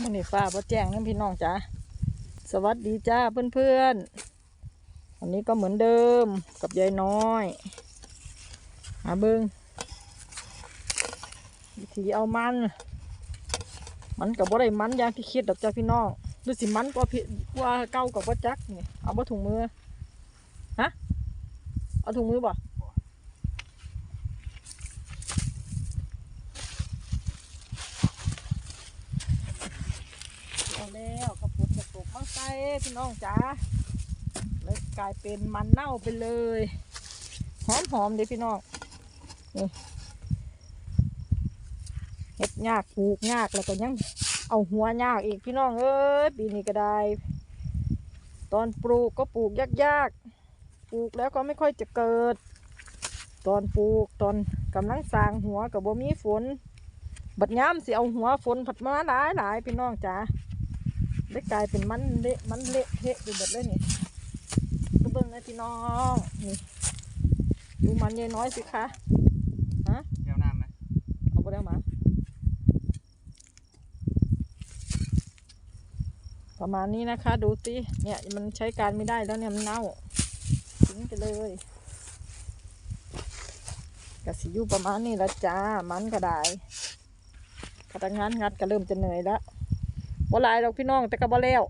มันนี่ฟ้าพ่อแจ้งนั่นพี่น้องจ้าสวัสดีจ้าเพื่อนๆวันนี้ก็เหมือนเดิมกับยายน้อยมาเบิงวิธีเอามัน มันกับว่าได้มันอย่างที่คิดดอกจ้าพี่น้องดูสิมันกว่าพี่กว่าเก่ากับว่าจักนี่เอาบ่ถุงมือฮะเอาถุงมือบ่เอาแล้วกระปุกกระปุกมาใส่ พี่น้องจ้าเลยกลายเป็นมันเน่าไปเลย หอมหอมๆเด้พี่น้องนี่เฮ็ดยากปลูกยากแล้วก็ยังเอาหัวยากอีกพี่น้องเอ้ยปีนี้ก็ได้ ตอนปลูกก็ปลูกยากๆปลูกแล้วก็ไม่ค่อยจะเกิด ตอนปลูกตอนกำลังสร้างหัวกับบ่มีฝน บัดย้ำสิเอาหัวฝนผัดมาหลายหลายๆพี่น้องจ๋า ได้กลายเป็นมันเละมันเละเทะไปหมดเลยนี่ก็เบิ่งนะพี่น้องนี่ดูมันยายน้อยสิคะเที่ยวน้ำไหมเอาไปแล้วมาประมาณนี้นะคะ ดูสิเนี่ยมันใช้การไม่ได้แล้วเนี่ยมันเน่าทิ้งไปเลยกสิอยู่ประมาณนี้ละจ้ามันก็ได้พนักงานงัดก็เริ่มจะเหนื่อยแล้ว บ่หลายดอกพี่น้องแต่ก็บ่แล้ว